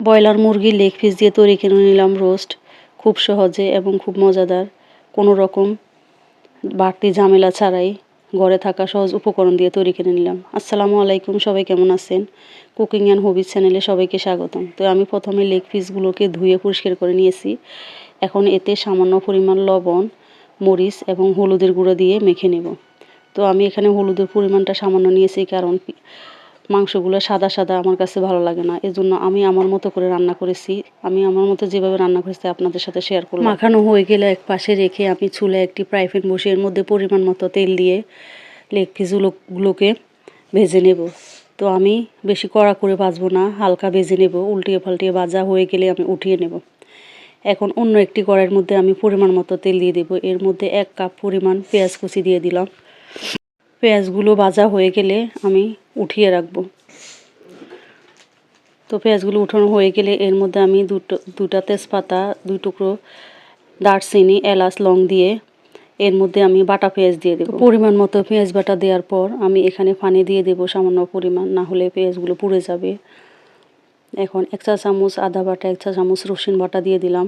Broiler মুরগির leg piece দিয়ে তৈরি করে নিলাম রোস্ট খুব সহজে এবং খুব মজাদার। কোনো রকম বাড়তি ঝামেলা ছাড়াই ঘরে থাকা সহজ উপকরণ দিয়ে তৈরি করে নিলাম। আসসালামু আলাইকুম, সবাই কেমন আছেন? কুকিং অ্যান্ড হবিজ চ্যানেলে সবাইকে স্বাগতম। তো আমি প্রথমে লেগ পিসগুলোকে ধুয়ে পরিষ্কার করে নিয়েছি। এখন এতে সামান্য পরিমাণ লবণ, মরিচ এবং হলুদের গুঁড়ো দিয়ে মেখে নেব। তো আমি এখানে হলুদের পরিমাণটা সামান্য নিয়েছি কারণ মাংসগুলো সাদা সাদা আমার কাছে ভালো লাগে না। এজন্য আমি আমার মতো করে রান্না করেছি। আমি আমার মতো যেভাবে রান্না করেছি আপনাদের সাথে শেয়ার করলাম। মাখানো হয়ে গেলে এক পাশে রেখে আমি চুলে একটি ফ্রাই প্যান বসে এর মধ্যে পরিমাণ মতো তেল দিয়ে লেগ পিসগুলোকে ভেজে নেব। তো আমি বেশি কড়া করে ভাজবো না, হালকা ভেজে নেব। উল্টিয়ে পাল্টিয়ে ভাজা হয়ে গেলে আমি উঠিয়ে নেব। এখন অন্য একটি কড়াইয়ের মধ্যে আমি পরিমাণ মতো তেল দিয়ে দেবো। এর মধ্যে এক কাপ পরিমাণ পেঁয়াজ কুচি দিয়ে দিলাম। পেঁয়াজগুলো ভাজা হয়ে গেলে আমি উঠিয়ে রাখব। তো পেঁয়াজগুলো উঠানো হয়ে গেলে এর মধ্যে আমি দুটো, দুটা তেজপাতা, দুই টুকরো দারচিনি, এলাচ, লং দিয়ে এর মধ্যে আমি বাটা পেঁয়াজ দিয়ে দেবো। পরিমাণ মতো পেঁয়াজ বাটা দেওয়ার পর আমি এখানে পানি দিয়ে দেবো সামান্য পরিমাণ, না হলে পেঁয়াজগুলো পুড়ে যাবে। এখন এক চা চামচ আদা বাটা, এক চা চামচ রসুন বাটা দিয়ে দিলাম।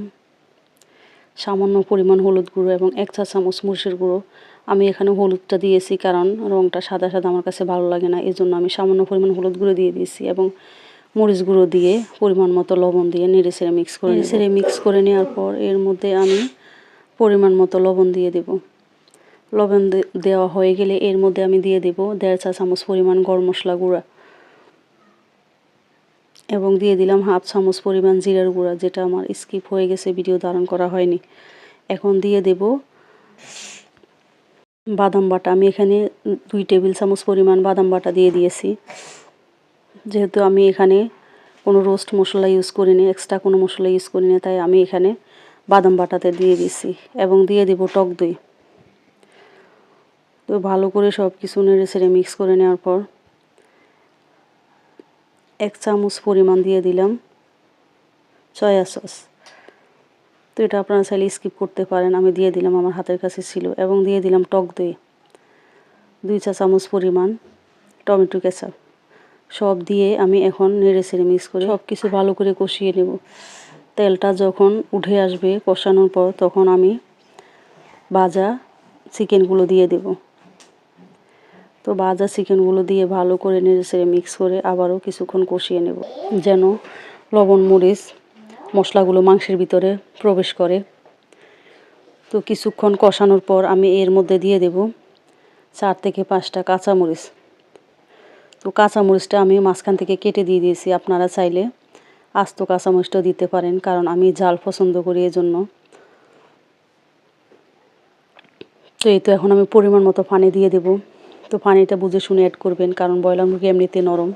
সামান্য পরিমাণ হলুদ গুঁড়ো এবং এক চা চামচ মরিচের গুঁড়ো। আমি এখানে হলুদটা দিয়েছি কারণ রঙটা সাদা সাদা আমার কাছে ভালো লাগে না এই জন্য আমি সামান্য পরিমাণ হলুদ গুঁড়ো দিয়ে দিয়েছি এবং মরিচ গুঁড়ো দিয়ে পরিমাণ মতো লবণ দিয়ে নেড়ে ছেড়ে মিক্স করে নেড়ে ছেড়ে মিক্স করে নেওয়ার পর এর মধ্যে আমি পরিমাণ মতো লবণ দিয়ে দেব। লবণ দেওয়া হয়ে গেলে এর মধ্যে আমি দিয়ে দেব দেড় চা চামচ পরিমাণ গরম মশলা গুঁড়া। এবং দিয়ে দিলাম হাফ চামচ পরিমাণ জিরার গুঁড়া, যেটা আমার স্কিপ হয়ে গেছে ভিডিও ধারণ করা হয়নি। এখন দিয়ে দেব বাদাম বাটা। আমি এখানে দুই টেবিল চামচ পরিমাণ বাদাম বাটা দিয়ে দিয়েছি। যেহেতু আমি এখানে কোনো রোস্ট মশলা ইউজ করিনি এক্সট্রা কোনো মশলা ইউজ করিনি, তাই আমি এখানে বাদাম বাটাতে দিয়ে দিয়েছি এবং দিয়ে দেব টক দই। তো ভালো করে সব কিছু নেড়ে ছেড়ে মিক্স করে নেওয়ার পর এক চামচ পরিমাণ দিয়ে দিলাম সয়া সস তো এটা আপনারা চাইলে স্কিপ করতে পারেন, আমি দিয়ে দিলাম, আমার হাতের কাছে ছিল, এবং দিয়ে দিলাম টক দই। দুই চা চামচ পরিমাণ টমেটো কেচাপ। সব দিয়ে আমি এখন নেড়ে ছেড়ে মিক্স করে সব কিছু ভালো করে কষিয়ে নেব। তেলটা যখন উঠে আসবে কষানোর পর, তখন আমি ভাজা চিকেনগুলো দিয়ে দেব। তো ভাজা চিকেনগুলো দিয়ে ভালো করে নেড়ে মিক্স করে আবারও কিছুক্ষণ কষিয়ে নেব। যেন লবণ, মরিচ, মশলাগুলো মাংসের ভিতরে প্রবেশ করে। তো কিছুক্ষণ কষানোর পর আমি এর মধ্যে দিয়ে দেব চার থেকে পাঁচটা কাঁচামরিচ। তো কাঁচামরিচটা আমি মাঝখান থেকে কেটে দিয়ে দিয়েছি, আপনারা চাইলে আস্ত কাঁচামরিচটাও দিতে পারেন, কারণ আমি জাল পছন্দ করি এজন্য। তো এই তো এখন আমি পরিমাণ মতো পানি দিয়ে দেব। তো পানিটা বুঝে শুনে অ্যাড করবেন, কারণ ব্রয়লার মুরগি এমনিতে নরম।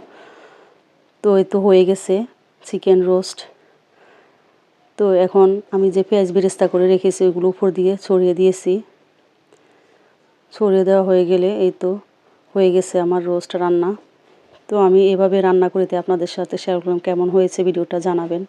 তো এই তো হয়ে গেছে চিকেন রোস্ট তো এখন আমি যে পেঁয়াজ বেরেস্তা করে রেখেছি, ওইগুলো উপর দিয়ে ছড়িয়ে দিয়েছি। ছড়িয়ে দেওয়া হয়ে গেলে এই তো হয়ে গেছে আমার রোস্ট রান্না। তো আমি এভাবে রান্না করিতে আপনাদের সাথে শেয়ার করলাম, কেমন হয়েছে ভিডিওটা জানাবেন।